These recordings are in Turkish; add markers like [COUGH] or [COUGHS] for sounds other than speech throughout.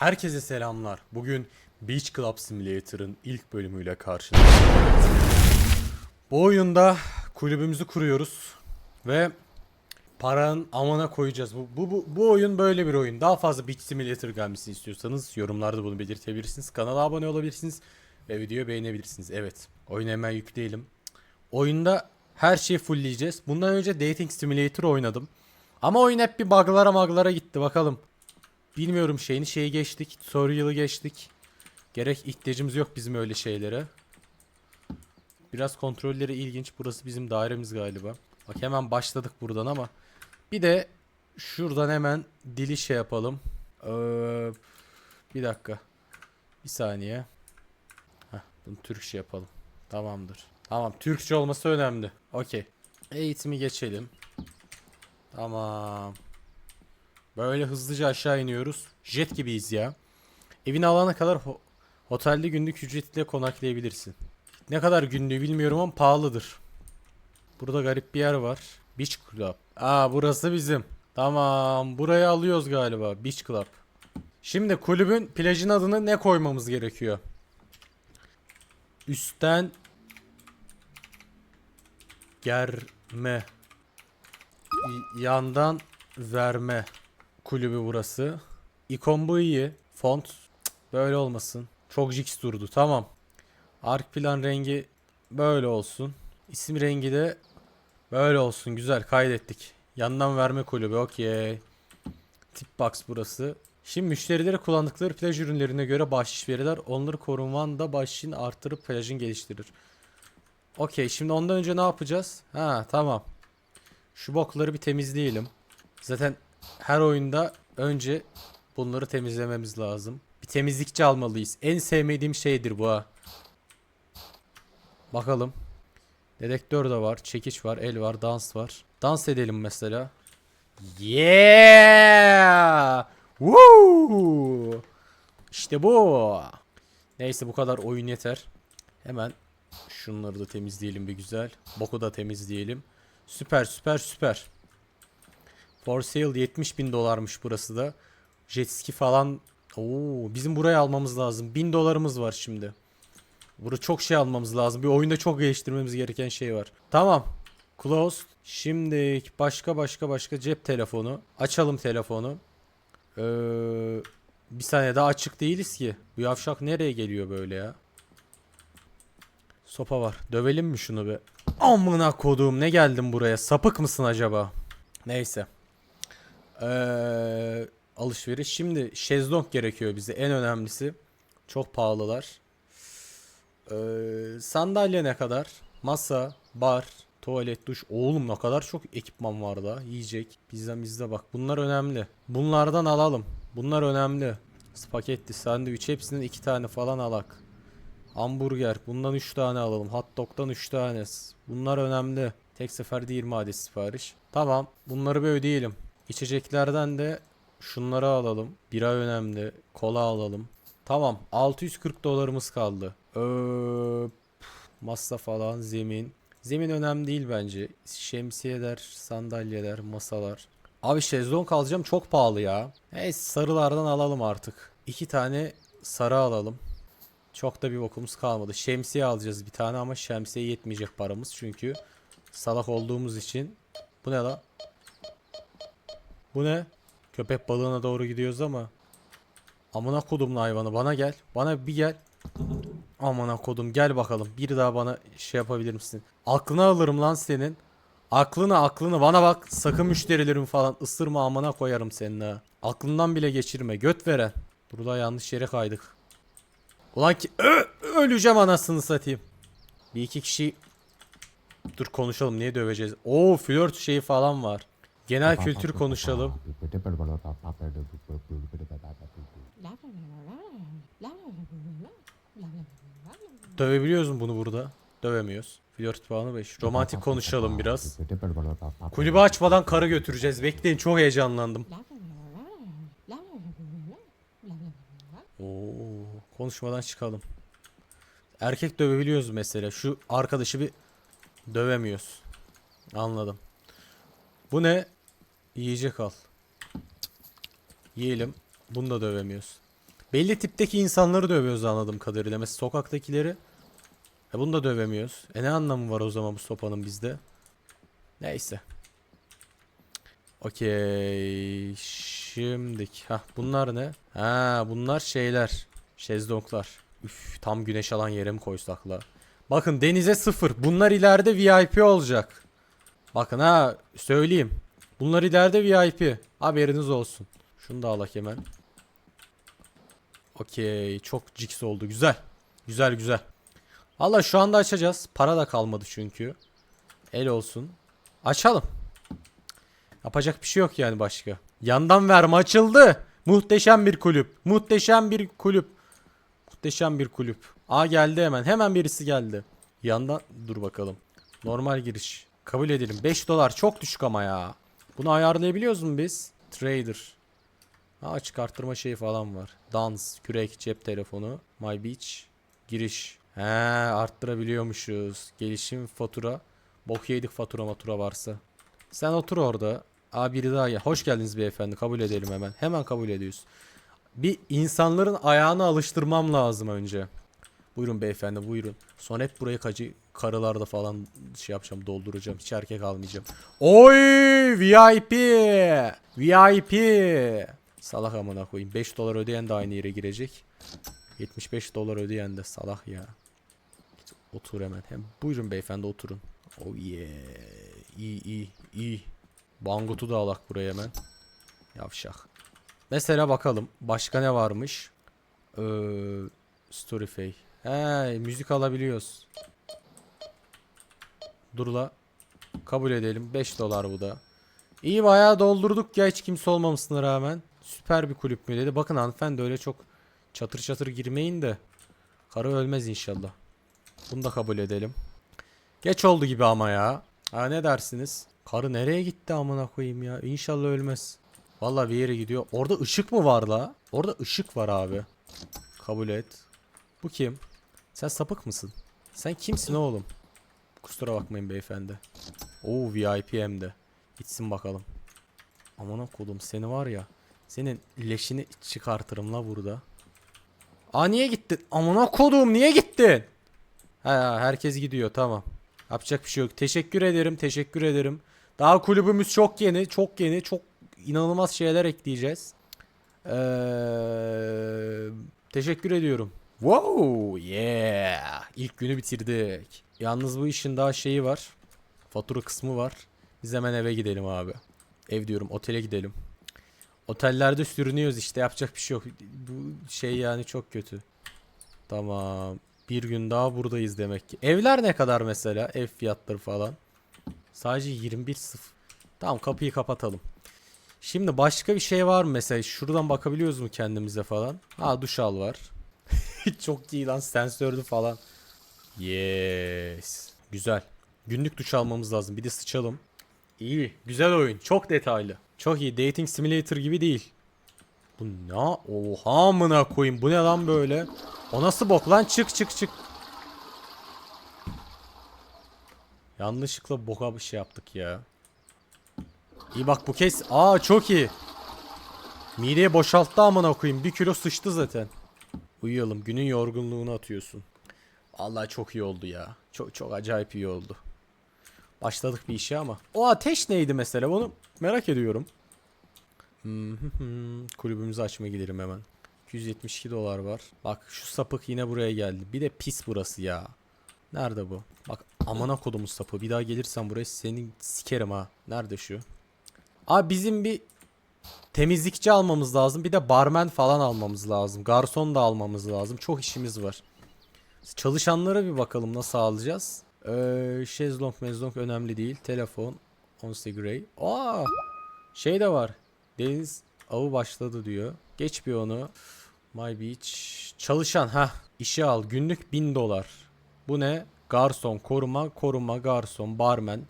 Herkese selamlar. Bugün Beach Club Simulator'ın ilk bölümüyle karşınızdayız. Bu oyunda kulübümüzü kuruyoruz ve paranın amana koyacağız. Bu, bu, bu, bu oyun böyle bir oyun. Daha fazla Beach Simulator gelmesini istiyorsanız yorumlarda bunu belirtebilirsiniz. Kanala abone olabilirsiniz ve videoyu beğenebilirsiniz. Evet, oyunu hemen yükleyelim. Oyunda her şeyi fullleyeceğiz. Bundan önce Dating Simulator oynadım. Ama oyun hep bir bug'lara maglara gitti bakalım. Bilmiyorum şeyini şeyi geçtik. Yılı geçtik. Gerek ihtiyacımız yok bizim öyle şeylere. Biraz kontrolleri ilginç. Burası bizim dairemiz galiba. Bak hemen başladık buradan ama. Bir de şuradan hemen dili şey yapalım. Ee, bir dakika. Bir saniye. Heh, bunu Türkçe yapalım. Tamamdır. Tamam Türkçe olması önemli. Okey. Eğitimi geçelim. Tamam. Böyle hızlıca aşağı iniyoruz. Jet gibiyiz ya. Evini alana kadar ho- otelde günlük ücretle konaklayabilirsin. Ne kadar günlüğü bilmiyorum ama pahalıdır. Burada garip bir yer var. Beach Club. Aa burası bizim. Tamam burayı alıyoruz galiba. Beach Club. Şimdi kulübün plajın adını ne koymamız gerekiyor? Üstten germe. Yandan verme kulübü burası. İkon bu iyi. Font böyle olmasın. Çok jiks durdu. Tamam. Ark plan rengi böyle olsun. İsim rengi de böyle olsun. Güzel kaydettik. Yandan verme kulübü. Okey. Tip box burası. Şimdi müşterileri kullandıkları plaj ürünlerine göre bahşiş verirler. Onları koruman da bahşişini artırıp plajın geliştirir. Okey şimdi ondan önce ne yapacağız? Ha tamam. Şu bokları bir temizleyelim. Zaten her oyunda önce bunları temizlememiz lazım. Bir temizlikçi almalıyız. En sevmediğim şeydir bu ha. Bakalım. Dedektör de var, çekiç var, el var, dans var. Dans edelim mesela. Yeah! Woo! İşte bu. Neyse bu kadar oyun yeter. Hemen şunları da temizleyelim bir güzel. Boku da temizleyelim. Süper süper süper. For sale 70 bin dolarmış burası da. Jet ski falan. Oo, bizim burayı almamız lazım. 1000 dolarımız var şimdi. Burada çok şey almamız lazım. Bir oyunda çok geliştirmemiz gereken şey var. Tamam. Closed. Şimdi başka başka başka cep telefonu. Açalım telefonu. Ee, bir saniye daha açık değiliz ki. Bu yavşak nereye geliyor böyle ya? Sopa var. Dövelim mi şunu be? Amına koduğum ne geldim buraya? Sapık mısın acaba? Neyse. Ee, alışveriş. Şimdi şezlong gerekiyor bize. En önemlisi. Çok pahalılar. Ee, sandalye ne kadar? Masa, bar, tuvalet, duş. Oğlum ne kadar çok ekipman var da. Yiyecek. Pizza bizde bak. Bunlar önemli. Bunlardan alalım. Bunlar önemli. Spagetti, sandviç hepsinden iki tane falan alak. Hamburger. Bundan 3 tane alalım. Hot dog'dan 3 tane. Bunlar önemli. Tek seferde 20 adet sipariş. Tamam. Bunları bir ödeyelim. İçeceklerden de şunları alalım. Bira önemli. Kola alalım. Tamam. 640 dolarımız kaldı. Pf, masa falan, zemin. Zemin önemli değil bence. Şemsiyeler, sandalyeler, masalar. Abi şezlong alacağım çok pahalı ya. Neyse sarılardan alalım artık. İki tane sarı alalım. Çok da bir bokumuz kalmadı. Şemsiye alacağız bir tane ama şemsiye yetmeyecek paramız. Çünkü salak olduğumuz için. Bu ne la? Bu ne? Köpek balığına doğru gidiyoruz ama. Amına kodumlu hayvanı bana gel. Bana bir gel. Amına kodum gel bakalım. Bir daha bana şey yapabilir misin? Aklını alırım lan senin. Aklını aklını bana bak. Sakın müşterilerim falan ısırma amına koyarım senin ha. Aklından bile geçirme. Göt veren. Burada yanlış yere kaydık. Ulan ki Ö- öleceğim anasını satayım. Bir iki kişi Dur konuşalım niye döveceğiz? Oo flört şeyi falan var. Genel kültür konuşalım. Dövebiliyoruz mu bunu burada? Dövemiyoruz. Flört puanı 5. Romantik konuşalım biraz. Kulübü açmadan karı götüreceğiz. Bekleyin çok heyecanlandım. Oo, konuşmadan çıkalım. Erkek dövebiliyoruz mesela. Şu arkadaşı bir dövemiyoruz. Anladım. Bu ne? Yiyecek al. Yiyelim. Bunu da dövemiyoruz. Belli tipteki insanları dövüyoruz anladığım kadarıyla. Mesela sokaktakileri. E bunu da dövemiyoruz. E ne anlamı var o zaman bu sopanın bizde? Neyse. Okey. Şimdik. Ha bunlar ne? Ha bunlar şeyler. Şezlonglar. Üf tam güneş alan yere mi koysak la? Bakın denize sıfır. Bunlar ileride VIP olacak. Bakın ha söyleyeyim. Bunlar ileride VIP. Haberiniz olsun. Şunu da alak hemen. Okey. Çok ciks oldu. Güzel. Güzel güzel. Valla şu anda açacağız. Para da kalmadı çünkü. El olsun. Açalım. Yapacak bir şey yok yani başka. Yandan verme açıldı. Muhteşem bir kulüp. Muhteşem bir kulüp. Muhteşem bir kulüp. Aa geldi hemen. Hemen birisi geldi. Yandan dur bakalım. Normal giriş. Kabul edelim. 5 dolar çok düşük ama ya. Bunu ayarlayabiliyoruz mu biz? Trader. Ha açık arttırma şeyi falan var. Dans, kürek, cep telefonu, My Beach, giriş. He arttırabiliyormuşuz. Gelişim fatura. Bok yedik fatura matura varsa. Sen otur orada. Aa biri daha ya. Hoş geldiniz beyefendi. Kabul edelim hemen. Hemen kabul ediyoruz. Bir insanların ayağını alıştırmam lazım önce. Buyurun beyefendi buyurun. Sonra hep burayı kacı karılarda falan şey yapacağım dolduracağım. Hiç erkek almayacağım. Oy VIP. VIP. Salak amına koyayım. 5 dolar ödeyen de aynı yere girecek. 75 dolar ödeyen de salak ya. Git Otur hemen. Hem buyurun beyefendi oturun. Oh yeah. İyi iyi iyi. Bangut'u da alak buraya hemen. Yavşak. Mesela bakalım. Başka ne varmış? Ee, Storyfay. He müzik alabiliyoruz. Dur la. Kabul edelim. 5 dolar bu da. İyi bayağı doldurduk ya hiç kimse olmamasına rağmen. Süper bir kulüp mü dedi. Bakın hanımefendi öyle çok çatır çatır girmeyin de. Karı ölmez inşallah. Bunu da kabul edelim. Geç oldu gibi ama ya. Ha ne dersiniz? Karı nereye gitti amına koyayım ya? İnşallah ölmez. Vallahi bir yere gidiyor. Orada ışık mı var la? Orada ışık var abi. Kabul et. Bu kim? Sen sapık mısın? Sen kimsin oğlum? Kusura bakmayın beyefendi. Oo VIP hem de. Gitsin bakalım. Aman kodum seni var ya. Senin leşini çıkartırım la burada. Aa niye gittin? Aman kodum niye gittin? Ha herkes gidiyor tamam. Yapacak bir şey yok. Teşekkür ederim teşekkür ederim. Daha kulübümüz çok yeni çok yeni çok inanılmaz şeyler ekleyeceğiz. Ee, teşekkür ediyorum. Wow yeah. İlk günü bitirdik. Yalnız bu işin daha şeyi var. Fatura kısmı var. Biz hemen eve gidelim abi. Ev diyorum otele gidelim. Otellerde sürünüyoruz işte yapacak bir şey yok. Bu şey yani çok kötü. Tamam. Bir gün daha buradayız demek ki. Evler ne kadar mesela? Ev fiyatları falan. Sadece 21 sıfır. Tamam kapıyı kapatalım. Şimdi başka bir şey var mı mesela? Şuradan bakabiliyoruz mu kendimize falan? Ha duşal var. [LAUGHS] Çok iyi lan sensörlü falan. Yes. Güzel. Günlük duş almamız lazım. Bir de sıçalım. İyi. Güzel oyun. Çok detaylı. Çok iyi. Dating Simulator gibi değil. Bu ne? Oha amına koyayım. Bu ne lan böyle? O nasıl bok lan? Çık çık çık. Yanlışlıkla boka bir şey yaptık ya. İyi bak bu kez. Aa çok iyi. Mideye boşalttı amına koyayım. Bir kilo sıçtı zaten. Uyuyalım. Günün yorgunluğunu atıyorsun. Vallahi çok iyi oldu ya. Çok çok acayip iyi oldu. Başladık bir işe ama. O ateş neydi mesela? Onu merak ediyorum. Hmm. [LAUGHS] Kulübümüzü açmaya gidelim hemen. 272 dolar var. Bak şu sapık yine buraya geldi. Bir de pis burası ya. Nerede bu? Bak amana kodumuz sapı. Bir daha gelirsen buraya seni sikerim ha. Nerede şu? Abi bizim bir temizlikçi almamız lazım. Bir de barmen falan almamız lazım. Garson da almamız lazım. Çok işimiz var. Çalışanlara bir bakalım nasıl alacağız. Ee, şezlong mezlong önemli değil. Telefon. Onse Grey. Aa, şey de var. Deniz avı başladı diyor. Geç bir onu. My Beach. Çalışan ha işe al. Günlük 1000 dolar. Bu ne? Garson, koruma, koruma, garson, barmen,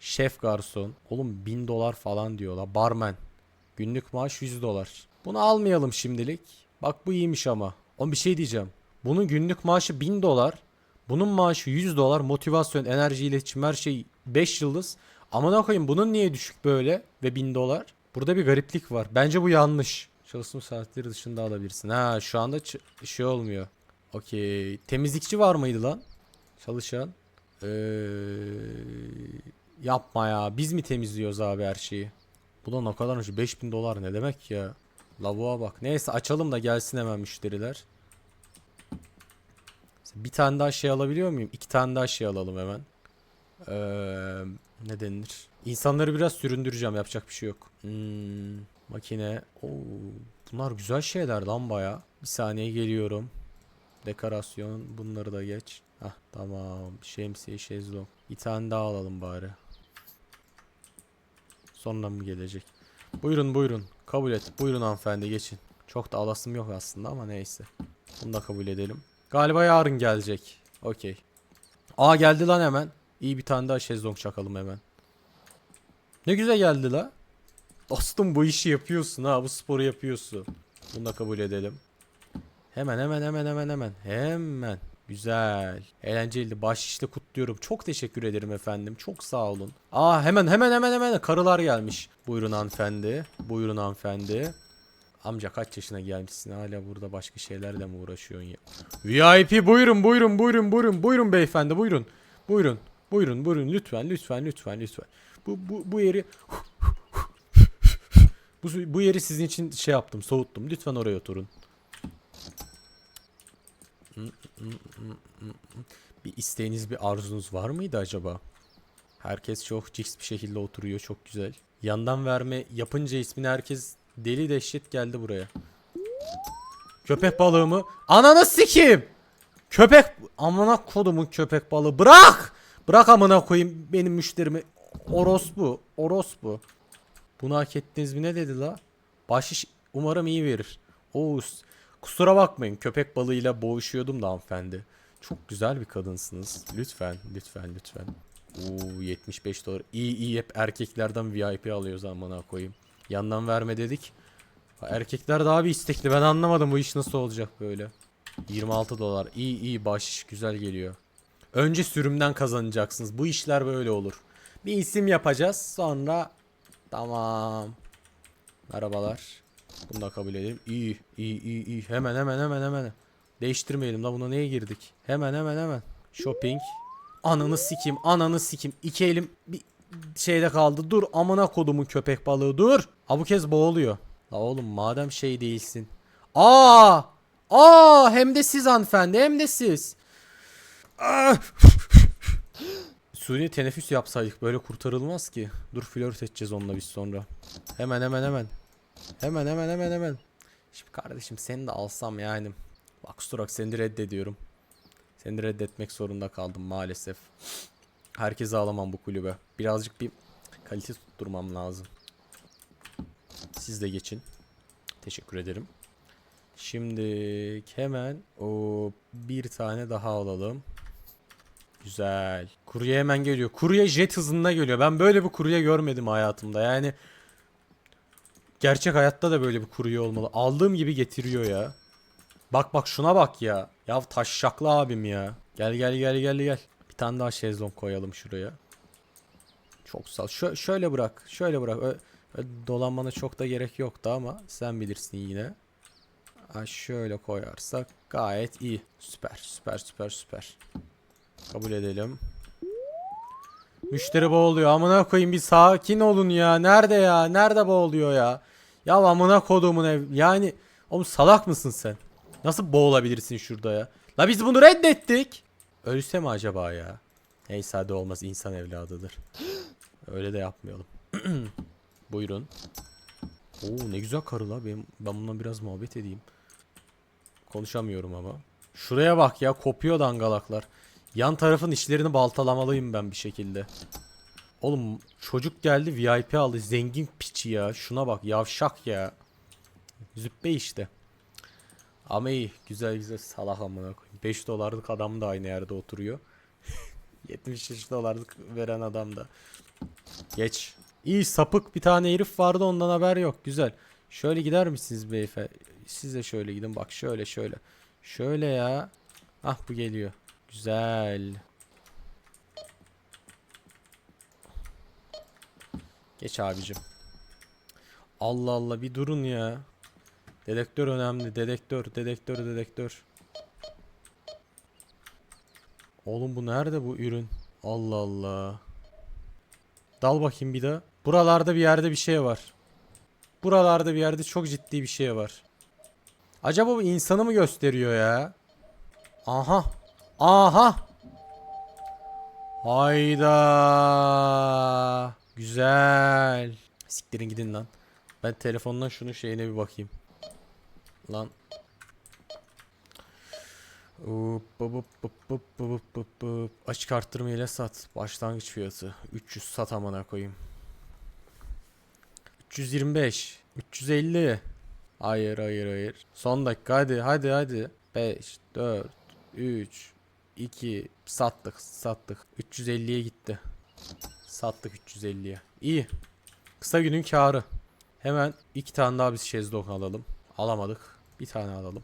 şef garson. Oğlum 1000 dolar falan diyorlar. Barmen. Günlük maaş 100 dolar. Bunu almayalım şimdilik. Bak bu iyiymiş ama. On bir şey diyeceğim. Bunun günlük maaşı 1000 dolar. Bunun maaşı 100 dolar. Motivasyon, enerji, iletişim her şey 5 yıldız. Aman koyayım bunun niye düşük böyle ve 1000 dolar? Burada bir gariplik var. Bence bu yanlış. Çalışma saatleri dışında alabilirsin. Ha şu anda şey olmuyor. Okey. Temizlikçi var mıydı lan? Çalışan. Ee, yapma ya. Biz mi temizliyoruz abi her şeyi? Bu da ne kadarmış? 5000 dolar ne demek ya? Lavuğa bak. Neyse açalım da gelsin hemen müşteriler. Bir tane daha şey alabiliyor muyum? İki tane daha şey alalım hemen. Ee, ne denilir? İnsanları biraz süründüreceğim. Yapacak bir şey yok. Hmm, makine. Oo, bunlar güzel şeyler lan baya. Bir saniye geliyorum. Dekorasyon. Bunları da geç. Hah tamam. Şemsiye, şezlong. Bir tane daha alalım bari. Sonra mı gelecek? Buyurun buyurun. Kabul et. Buyurun hanımefendi geçin. Çok da alasım yok aslında ama neyse. Bunu da kabul edelim. Galiba yarın gelecek. Okey. Aa geldi lan hemen. İyi bir tane daha şezlong çakalım hemen. Ne güzel geldi la. Dostum bu işi yapıyorsun ha. Bu sporu yapıyorsun. Bunu da kabul edelim. Hemen hemen hemen hemen hemen. Hemen. Güzel. Eğlenceliydi. Baş işte kutluyorum. Çok teşekkür ederim efendim. Çok sağ olun. Aa hemen hemen hemen hemen. Karılar gelmiş. Buyurun hanımefendi. Buyurun hanımefendi. Amca kaç yaşına gelmişsin hala burada başka şeylerle mi uğraşıyorsun ya? VIP buyurun buyurun buyurun buyurun buyurun beyefendi buyurun. Buyurun. Buyurun buyurun lütfen lütfen lütfen lütfen. Bu bu bu yeri [LAUGHS] bu, bu yeri sizin için şey yaptım soğuttum. Lütfen oraya oturun. Bir isteğiniz bir arzunuz var mıydı acaba? Herkes çok cix bir şekilde oturuyor çok güzel. Yandan verme yapınca ismini herkes deli dehşet geldi buraya. Köpek balığı mı? Ananı sikeyim. Köpek amına kodumun köpek balığı bırak. Bırak amına koyayım benim müşterimi. Orospu, orospu. Bunu hak ettiniz mi ne dedi la? Bahşiş umarım iyi verir. Oğuz. Kusura bakmayın köpek balığıyla boğuşuyordum da hanımefendi. Çok güzel bir kadınsınız. Lütfen, lütfen, lütfen. Oo 75 dolar. İyi iyi hep erkeklerden VIP alıyoruz amına koyayım. Yandan verme dedik. Erkekler daha bir istekli. Ben anlamadım bu iş nasıl olacak böyle. 26 dolar. İyi iyi bahşiş güzel geliyor. Önce sürümden kazanacaksınız. Bu işler böyle olur. Bir isim yapacağız. Sonra tamam. Merhabalar. Bunu da kabul edelim. İyi, iyi, iyi, iyi. Hemen hemen hemen hemen. Değiştirmeyelim la buna neye girdik? Hemen hemen hemen. Shopping. Ananı sikim, ananı sikim. İki elim bir şeyde kaldı. Dur amına kodumun köpek balığı dur. Ha bu kez boğuluyor. La oğlum madem şey değilsin. Aa! Aa hem de siz hanımefendi hem de siz. Ah! Suni teneffüs yapsaydık böyle kurtarılmaz ki. Dur flört edeceğiz onunla biz sonra. Hemen hemen hemen. Hemen hemen hemen hemen. Şimdi kardeşim seni de alsam yani. Bak Sturak seni de reddediyorum. Seni de reddetmek zorunda kaldım maalesef. Herkese alamam bu kulübe. Birazcık bir kalite tutturmam lazım. Siz de geçin. Teşekkür ederim. Şimdi hemen o bir tane daha alalım. Güzel. Kurye hemen geliyor. Kurye jet hızında geliyor. Ben böyle bir kurye görmedim hayatımda. Yani gerçek hayatta da böyle bir kurye olmalı. Aldığım gibi getiriyor ya. Bak bak şuna bak ya. Ya taşşaklı abim ya. Gel gel gel gel gel. Tane daha şezlong koyalım şuraya. Çok sağ ol. Şö- şöyle bırak. Şöyle bırak. Ö- dolanmana çok da gerek yoktu ama sen bilirsin yine. Ha, şöyle koyarsak gayet iyi. Süper süper süper süper. Kabul edelim. Müşteri boğuluyor. Amına koyayım bir sakin olun ya. Nerede ya? Nerede boğuluyor ya? Ya amına koduğumun ev. Yani oğlum salak mısın sen? Nasıl boğulabilirsin şurada ya? La biz bunu reddettik. Ölse mi acaba ya? Neyse hadi olmaz insan evladıdır. Öyle de yapmayalım. [CLEARS THROAT] Buyurun. Oo ne güzel karı la. Benim, ben bununla biraz muhabbet edeyim. Konuşamıyorum ama. Şuraya bak ya kopuyor dangalaklar. Yan tarafın işlerini baltalamalıyım ben bir şekilde. Oğlum çocuk geldi VIP aldı. Zengin piçi ya. Şuna bak yavşak ya. Züppe işte. Ama iyi. Güzel güzel salak amına koyayım. 5 dolarlık adam da aynı yerde oturuyor. [LAUGHS] 73 dolarlık veren adam da. Geç. İyi sapık bir tane herif vardı ondan haber yok. Güzel. Şöyle gider misiniz beyefendi? Siz de şöyle gidin. Bak şöyle şöyle. Şöyle ya. Ah bu geliyor. Güzel. Geç abicim. Allah Allah bir durun ya. Dedektör önemli. Dedektör, dedektör, dedektör. Oğlum bu nerede bu ürün? Allah Allah. Dal bakayım bir daha. Buralarda bir yerde bir şey var. Buralarda bir yerde çok ciddi bir şey var. Acaba bu insanı mı gösteriyor ya? Aha. Aha. Hayda. Güzel. Siktirin gidin lan. Ben telefondan şunun şeyine bir bakayım. Lan. Hop, hop, hop, hop, hop, hop, hop, hop. Açık arttırma ile sat. Başlangıç fiyatı. 300 sat amına koyayım. 325. 350. Hayır hayır hayır. Son dakika hadi hadi hadi. 5, 4, 3, 2 sattık sattık. 350'ye gitti. Sattık 350'ye. İyi. Kısa günün karı. Hemen iki tane daha biz şezlong alalım. Alamadık. Bir tane alalım.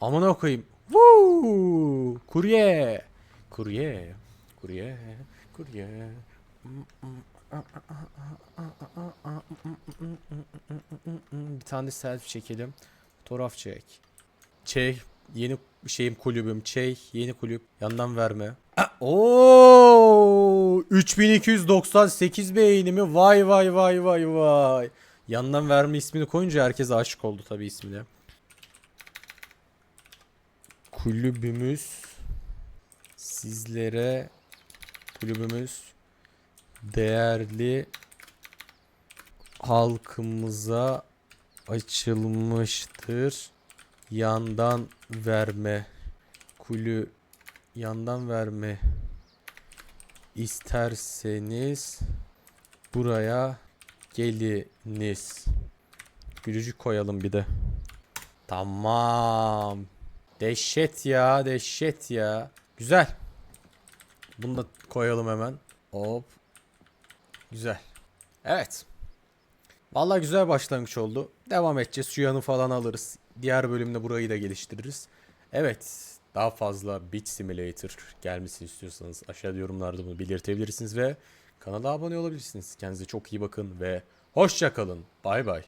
Amına koyayım. Kurye. Kurye. Kurye. Kurye. Bir tane de selfie çekelim. Fotoğraf çek. Çek. Yeni şeyim kulübüm. Çek. Yeni kulüp. Yandan verme. [COUGHS] Oo! 3298 beğenimi. Vay vay vay vay vay. Yandan verme ismini koyunca herkes aşık oldu tabii ismine. Kulübümüz sizlere kulübümüz değerli halkımıza açılmıştır. Yandan verme kulü yandan verme isterseniz buraya geliniz. Gülücük koyalım bir de. Tamam. Dehşet ya, dehşet ya. Güzel. Bunu da koyalım hemen. Hop. Güzel. Evet. Vallahi güzel başlangıç oldu. Devam edeceğiz. Şu yanı falan alırız. Diğer bölümde burayı da geliştiririz. Evet. Daha fazla Beach Simulator gelmesini istiyorsanız aşağıda yorumlarda bunu belirtebilirsiniz ve kanala abone olabilirsiniz. Kendinize çok iyi bakın ve hoşça kalın. Bay bay.